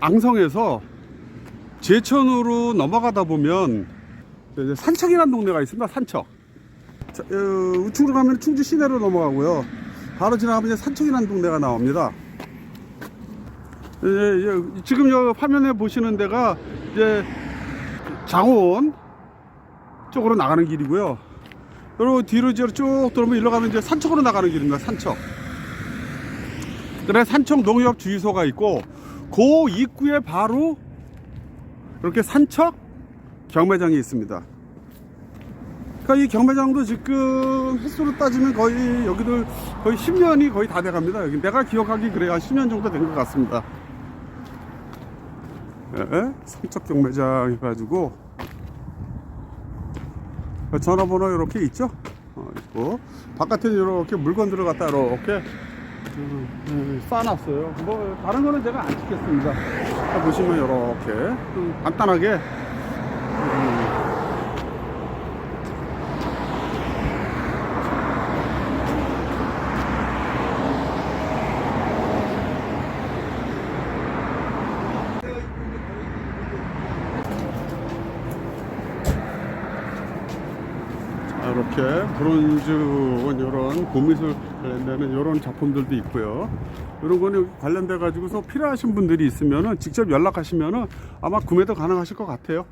앙성에서 제천으로 넘어가다 보면 산척이라는 동네가 있습니다. 산척. 자, 어, 우측으로 가면 충주 시내로 넘어가고요. 바로 지나가면 산척이라는 동네가 나옵니다. 지금 여기 화면에 보시는 데가 이제 장원 쪽으로 나가는 길이고요. 그리고 뒤로 이제 쭉 돌면 일로 가면 이제 산척으로 나가는 길입니다. 산척. 그래 산청 농협 주유소가 있고 그 입구에 바로 이렇게 산척 경매장이 있습니다. 그러니까 이 경매장도 지금 횟수로 따지면 거의 여기도 거의 10년이 거의 다 돼갑니다. 여기 내가 기억하기 그래 한 10년 정도 된 것 같습니다. 예, 산척 경매장 해가지고 전화번호 이렇게 있죠? 어, 있고 바깥에 이렇게 물건들을 갖다 이렇게 음, 음, 쌓아놨어요. 뭐 다른 거는 제가 안 찍겠습니다. 자, 보시면 이렇게 음, 간단하게 음, 자, 이렇게 브론즈 이런 고미술 관련되는 이런 작품들도 있고요. 이런 거는 관련돼 가지고서 필요하신 분들이 있으면은 직접 연락하시면은 아마 구매도 가능하실 것 같아요.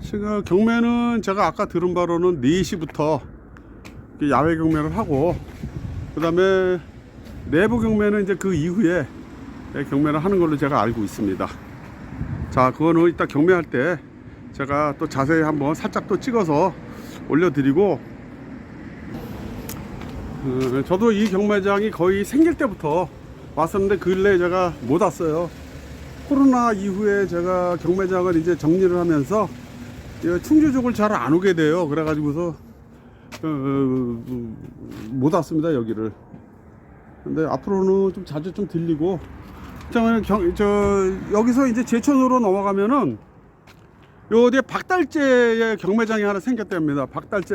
지금 경매는 제가 아까 들은 바로는 4시부터 야외 경매를 하고 그 다음에 내부 경매는 이제 그 이후에 경매를 하는 걸로 제가 알고 있습니다. 자, 그거는 이따 경매할 때 제가 또 자세히 한번 살짝 또 찍어서 올려드리고 어, 저도 이 경매장이 거의 생길 때부터 왔었는데 근래 제가 못 왔어요. 코로나 이후에 제가 경매장을 이제 정리를 하면서 이 충주 쪽을 잘 안 오게 돼요. 그래가지고서 어, 어, 못 왔습니다 여기를. 근데 앞으로는 좀 자주 좀 들리고 저, 경, 저 여기서 이제 제천으로 넘어가면은 요 어디에 박달재의 경매장이 하나 생겼답니다. 박달재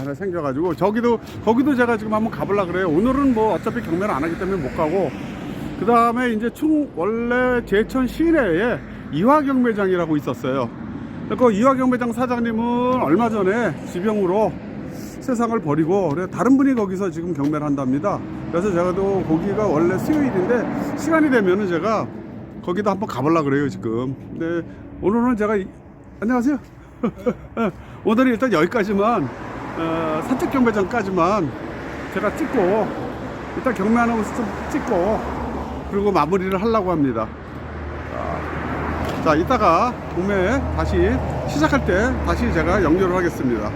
하나 생겨가지고 저기도 거기도 제가 지금 한번 가볼라 그래요. 오늘은 뭐 어차피 경매를 안 하기 때문에 못 가고 그 다음에 이제 충 원래 제천 시내에 이화 경매장이라고 있었어요. 그 이화 경매장 사장님은 얼마 전에 지병으로 세상을 버리고 다른 분이 거기서 지금 경매를 한답니다. 그래서 제가 또 거기가 원래 수요일인데 시간이 되면은 제가 거기도 한번 가볼라 그래요 지금. 근데 오늘은 제가 이- 안녕하세요. 오늘은 일단 여기까지만 어, 산책 경매장까지만 제가 찍고 일단 경매하는 곳을 좀 찍고 그리고 마무리를 하려고 합니다. 자, 자 이따가 경매 다시 시작할 때 다시 제가 연결을 하겠습니다.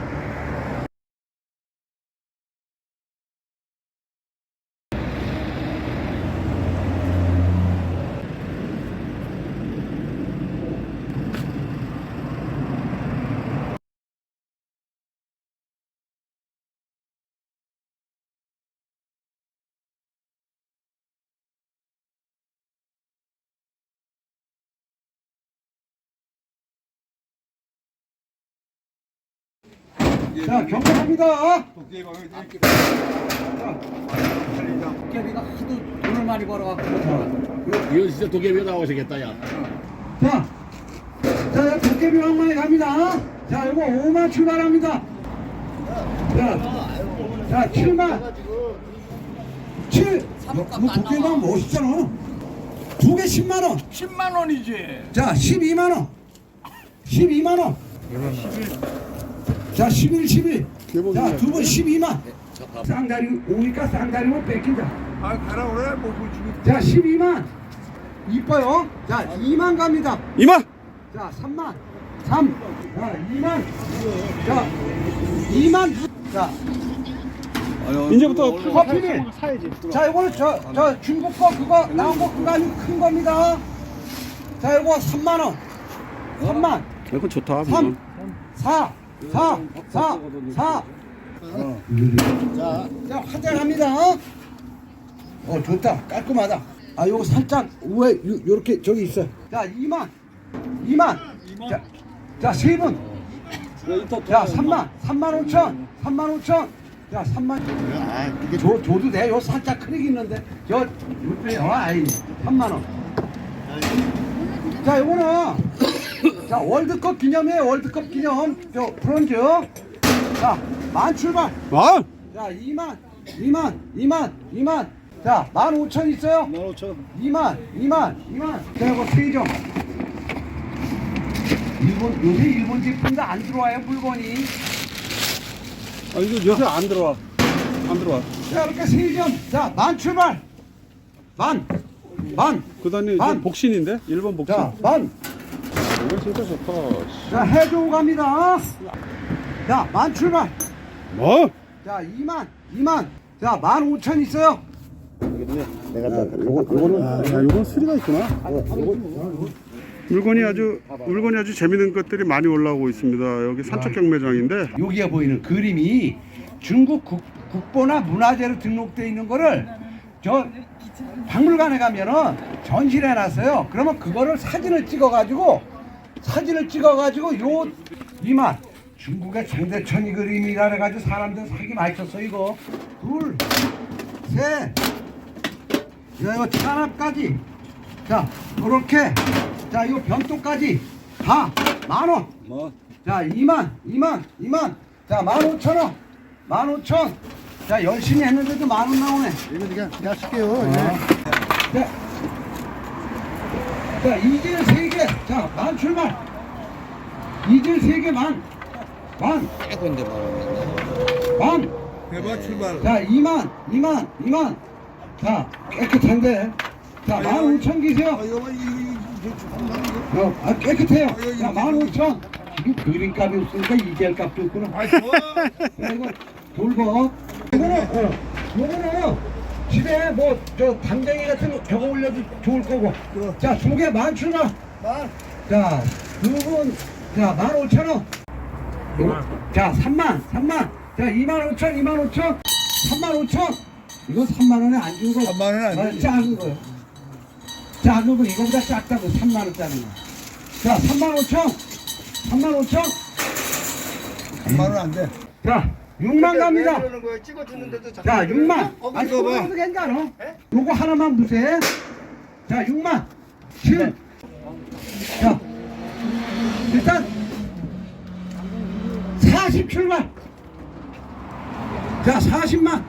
자, 경고합니다. 도깨비가 하도 돈을 많이 벌어갖고 이거 진짜 도깨비가 나오시겠다 야 자, 자, 도깨비 왕만에 갑니다. 자, 이거 5만 출발합니다. 자, 자, 7만. 7. 너, 너 도깨비 왕 멋있잖아. 두 개 10만 원. 10만 원이지 자, 12만 원. 12만 원. 자, 11, 12. 자, 두 번 12만. 쌍다리 오니까 쌍다리만 뺏긴다. 아 가라 그래 뭐 지금 자, 12만. 이뻐요. 자, 2만 갑니다. 이만 자, 3만. 3. 자, 2만. 자, 2만. 자, 이제부터 커피를. 자, 이거는 저, 저 중국 거 그거 나온 거 그거 아니고 큰 겁니다. 자, 이거 3만 원. 3만. 이거 좋다. 3. 4. 4. 4. 4. 자 자, 화장합니다. 어, 좋다. 깔끔하다. 아, 요거 살짝 우에 요, 요렇게 저기 있어. 자, 2만. 2만. 자, 자, 세 분. 자, 3만. 3만 5천. 3만 5천. 자 3만 아 줘, 줘도 돼. 요 살짝 크랙 있는데. 저, 어, 아이, 3만 원. 자, 요거는, 자, 월드컵 기념이에요. 월드컵 기념. 저, 브론즈. 자, 만 출발. 아! 자, 2만, 2만, 2만, 2만. 자, 15,000 있어요? 15,000 2만, 2만, 2만. 자, 이거 세점. 일본, 요새 일본 제품도 안 들어와요, 물건이. 아, 이거 요새 안 들어와. 안 들어와. 자, 이렇게 세점. 자, 만 출발. 만, 만. 그 다음에 복신인데? 일본 복신. 자, 만. 이거 진짜 좋다. 자, 해주고 갑니다. 자, 만 출발. 뭐? 자, 2만, 2만. 자, 만 5천 있어요. 내가 다 요거, 요거는, 아, 요건 수리가 있구나. 물건이 아주, 물건이 아주 재밌는 것들이 많이 올라오고 있습니다. 여기 산책 경매장인데. 여기에 보이는 그림이 중국 국, 국보나 문화재로 등록되어 있는 거를 저 박물관에 가면은 전시를 해놨어요. 그러면 그거를 사진을 찍어가지고 사진을 찍어가지고 요 이만 중국의 장대천이 그림이라 해가지고 사람들 사기 많이 쳤어 이거 둘, 셋, 야, 이거 찬압까지 자 이렇게 자 이거 변토까지 다 만원 뭐? 자, 2만, 2만, 2만. 자, 15,000원. 15,000. 자, 열심히 했는데도 만원 나오네. 이거 그냥 그냥 쓸게요 어. 자, 자, 이질 3개. 자, 만 출발. 이질 3개 만. 만. 만. 대박 출발 자, 2만, 2만, 2만. 자, 깨끗한데. 자, 15,000 기세요. 아 이거 이거 이거 어, 아, 깨끗해요. 자, 15,000. 지금 그림값이 없으니까 이질 값도 없구나. 아 이거 돌고 이거는 어, 이거는 집에 뭐 저 담쟁이 같은 거 저거 올려도 좋을 거고 자 조개 만 출발 만자 두분 자만 오천 원 자, 3만, 3만. 자, 2만 5천, 2만 5천, 3만 5천. 이거 3만 원에 안준 거. 3만 원에 안 아, 주지. 작은 거요. 작은 거 이거보다 작다고 3만 원짜리 거. 자, 3만 5천, 3만 5천. 3만 원 안 돼 자, 6만 갑니다. 그러는 거야 찍어주는데도 자, 6만. 어, 아니, 이거 봐. 괜찮아. 요거 하나만 보세요. 자, 6만. 7. 자, 일단 40 출발. 자, 40만.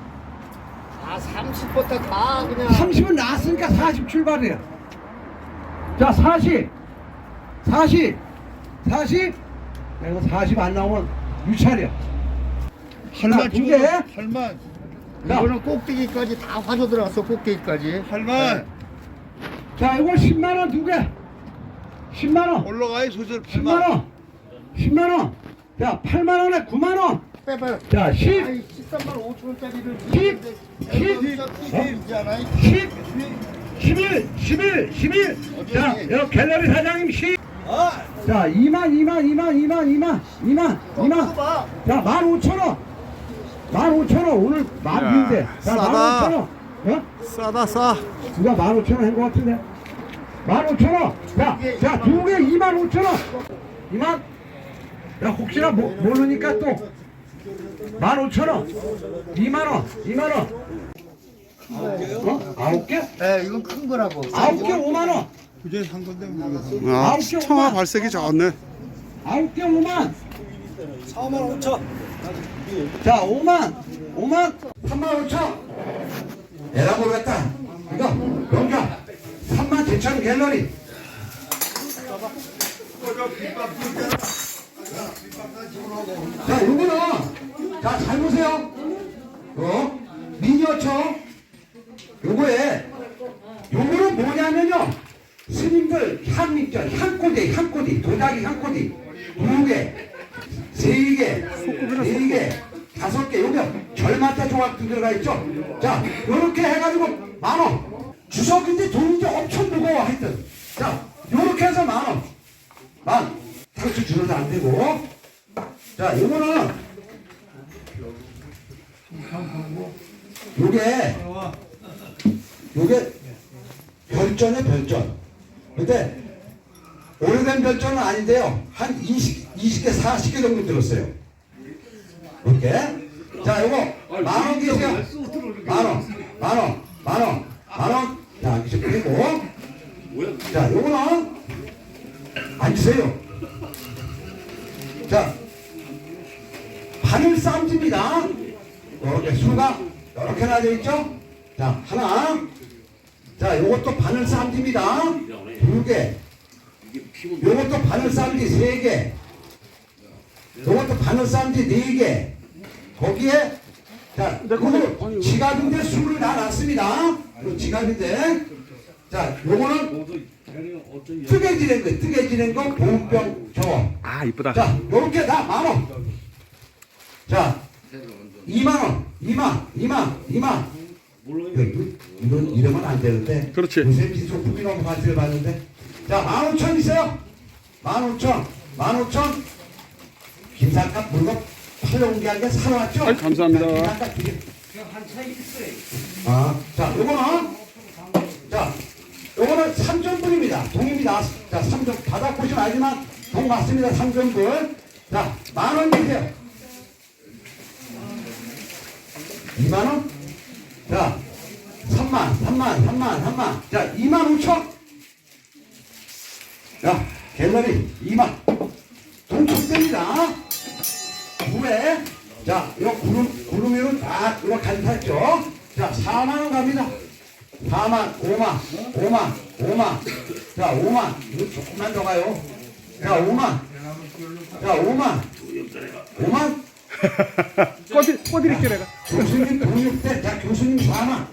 아 30부터 다 그냥 30은 나왔으니까 40 출발이에요. 자, 40. 40. 40. 자, 이거 40 안 나오면 유찰이야. 할만 두 개. 할만 자. 이거는 꼭대기까지 다 화조 들어갔어 꼭대기까지 할만 자, 이거 10만 원 두 개. 10만 원. 올라가요 소절 10만 원. 10만 원. 자, 8만 원에 9만 원. 빼봐요 자, 10, 아이 13만 5천 원짜리를 10, 10, 10이잖아 10, 11, 11, 11. 자, 여기 갤러리 사장님 10. 자, 2만, 2만, 2만, 2만, 2만, 2만, 2만. 봐 자, 15,000원. 15,000원. 오늘 만인데. 자, 싸다. 15,000원. 어? 싸다, 싸. 누가 15,000원 한것 같은데? 15,000원. 자, 자, 두개 25,000원. 2만. 야, 혹시나 모, 모르니까 또 15,000원. 2만원. 2만원. 어? 아홉 개? 네, 이건 큰 거라고. 아홉 개 5만원. 그제 산 건데 모르겠어. 아, 아홉 개 청아 오만. 발색이 좋네. 아홉 개 5만. 4만 5천. 자, 5만. 5만. 3만 5천. 에라 모르겠다. 이거 넘겨. 3만 7천 갤러리. 자, 요거는 자, 잘 보세요. 어? 미니어처. 요거에 요거는 뭐냐면요. 스님들 향미절, 향꼬대, 향꼬대, 도자기 향꼬대 두 개, 세 개, 네 개, 다섯 개, 요게 절마타 조각도 들어가 있죠. 자, 요렇게 해가지고 만 원. 주석인데 돈인지 엄청 무거워 하여튼. 자, 요렇게 해서 만 원. 만. 상추 줄어도 안 되고. 자, 요거는 요게 요게 별전에 별전. 근데 오래된 별전은 아닌데요. 한 20, 20개, 40개 정도 들었어요. 이렇게. 자, 요거 만원 계세요. 만 원, 만 원, 만 원, 만 원. 자, 이제 그리고 자, 요거는 앉으세요. 자, 바늘 쌈집니다. 이렇게 수가 이렇게 나져 있죠? 자, 하나. 자, 요것도 바늘 쌈집니다. 두 개. 요것도 바늘 쌈지 세 개. 요것도 바늘 쌈지 네 개. 거기에 자, 그리고 지갑인데 술을 다 놨습니다. 그 지갑인데 자, 요거는 뜨개지는 거, 뜨개지는 거 보온병 저거. 아 이쁘다. 자, 요렇게 다 만 원. 자, 2만 원, 2만, 2만, 2만. 이건, 이건 이러면 안 되는데. 그렇지. 요새 민속품이 너무 관세를 받는데. 자, 15,000 있어요. 15,000, 15,000. 김상값 물건 팔려온 게 아니라 사러 왔죠? 아이, 감사합니다. 김상값. 아, 자, 요거는, 자, 요거는 3점분입니다. 동입니다. 자, 3점, 받아보시면 알지만, 동 맞습니다. 3점분. 자, 만원 주세요. 2만원? 자, 3만, 3만, 3만, 3만. 자, 2만 5천. 자, 갤러리 2만. 동축됩니다. 구에 자, 이거 구름, 구름이는 다 이거 간탔죠? 자, 4만원 갑니다. 4만, 5만, 5만, 5만. 자, 5만. 이거 조금만 더 가요. 자, 5만. 자, 5만. 5만. 꺼드 꺼드릴게 내가. 교수님 동역대, 자, 교수님 4만.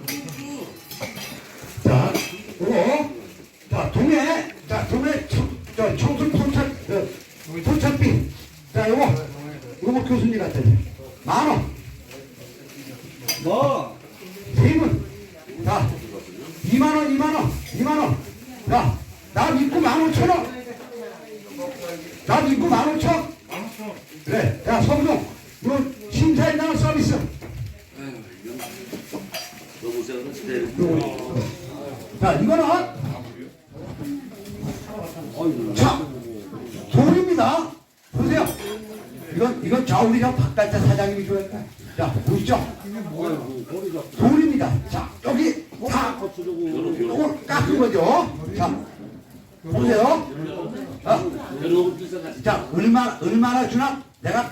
자, 그리고, 자, 동해, 자, 동해, 청, 저, 청순 토착, 저, 토착비. 자, 요거 교수님 같은 만 원. 뭐? 세 분. 자, 2만 원, 2만 원, 2만 원. 자, 나 믿고 만 오천 원. 나 믿고 만 오천. 그래, 야, 성동, 이거 심사에 나온 서비스. 자, 이거는 자, 돌입니다. 보세요. 이건 이건 저 우리 저 박달자 사장님이 좋아했다. 자, 보시죠. 돌입니다. 자, 여기 다 이거 깎은 거죠. 자, 보세요. 자, 자, 얼마 얼마나 주나? 내가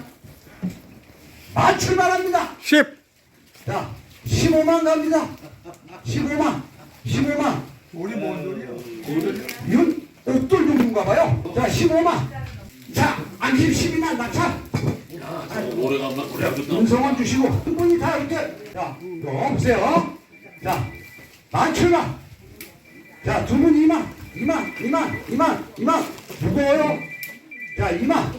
맞출 만합니다. 10. 자, 15만 갑니다. 15만, 15만. 우리 뭔 소리야? 이건 옥돌 종류인가 봐요. 자, 15만. 자, 안심 12만 낙차. 오래간만 그래야겠다. 음성원 주시고 한 분이 다 이렇게. 자, 이거 보세요. 자, 17,000원. 자, 두분 2만, 2만, 2만, 2만, 2만. 무거워요. 자, 2만.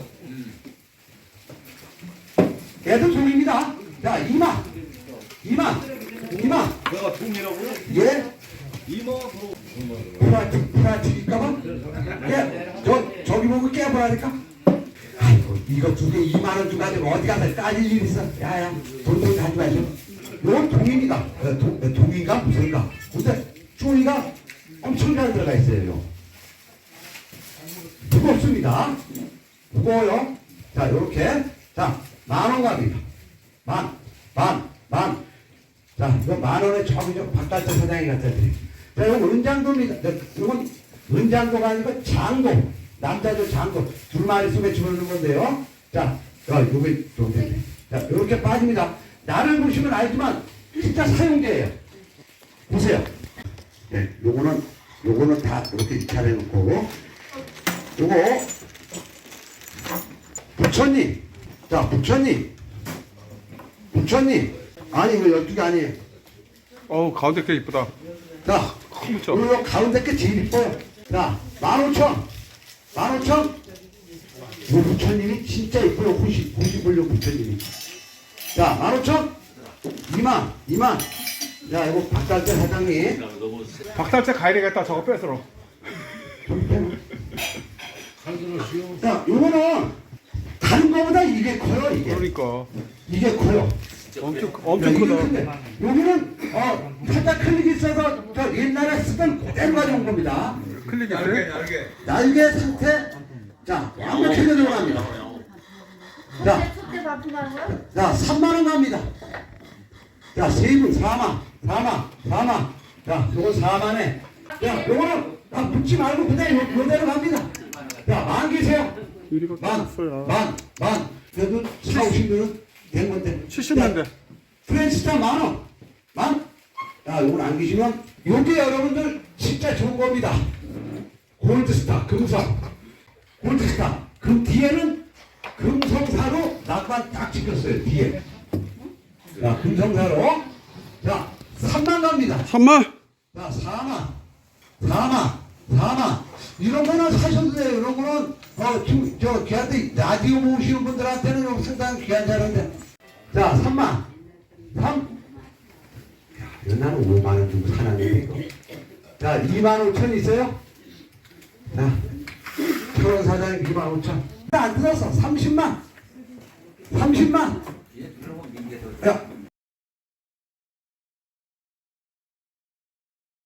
얘도 종입니다. 자, 2만, 2만, 2만. 내가 통이라고요? 예? 이모 프라틱 프라틱일까봐? 깨, 저 저기 보고 깨버라니까. 이거 두 개 2만 원 주고 가지고 어디 가서 까질 일 있어? 야야 돈좀 가지 마시오. 이건 동입니다. 어, 동, 어, 동인가 무슨가? 근데 쪼이가 엄청 잘 들어가 있어요. 무겁습니다. 무거워요. 자 요렇게 자만 원 갑니다. 만, 만, 만. 자, 이거 만 원에 저기 저 바깥에 사장이 갖다 드릴게요. 자, 이거 은장도입니다. 자, 이건 은장도가 아니고 장도. 장도. 두 마리 속에 집어넣는 건데요. 자, 자, 요게 좀 돼. 자, 이렇게 빠집니다. 나를 보시면 알지만 진짜 사용제예요. 보세요. 네, 요거는 요거는 다 이렇게 잘해놓고 요거 부처님. 자, 부처님. 부처님. 아니, 이거 12개 아니에요. 어우 가운데 게 이쁘다. 자, 큰 부처. 이거 가운데 게 제일 이뻐요. 자, 15,000. 15,000. 이 부처님이 진짜 이뻐요. 호시, 호시 보려 부처님이. 자, 15,000. 2만, 2만. 야, 이거 박달재 사장님. 박달재 가야 되겠다. 저거 뺏으러. 자, 요거는 다른 거보다 이게 커요, 이게. 그러니까 이게 커요. 엄청 엄청 크다. 여기는 어 살짝 클릭이 있어서 저 옛날에 쓰던 그대로 가져온 겁니다. 돼? 얇게 날개 상태 자 완벽하게 들어갑니다. 자? 자 3만 원 갑니다. 자, 세분 4만, 4만, 4만. 자, 요거 4만에. 자, 요거는 아, 붙지 말고 그냥 요, 요대로 갑니다. 자, 만 계세요. 만. 만, 만. 그래도 사오시면은 된 건데. 70만 대. 프렌스타 만 원. 만. 야, 요건 안 계시면 요게 여러분들 진짜 좋은 겁니다. 골드스타, 금성. 골드스타. 그 뒤에는 금성사로 낙관 딱 찍혔어요, 뒤에. 자, 금성사로. 자, 3만 갑니다. 3만. 자, 4만, 4만, 4만. 이런 거는 사셔도 돼요. 이런 거는, 어, 주, 저, 걔한테, 라디오 모시는 분들한테는 상당히 귀한 자료인데. 자, 3만. 3. 야, 이거 나는 5만원 주고 사놨는데, 이거. 자, 2만 5천 있어요? 자, 철원 사장님 2만 5천. 안 들었어. 30만. 30만. 야,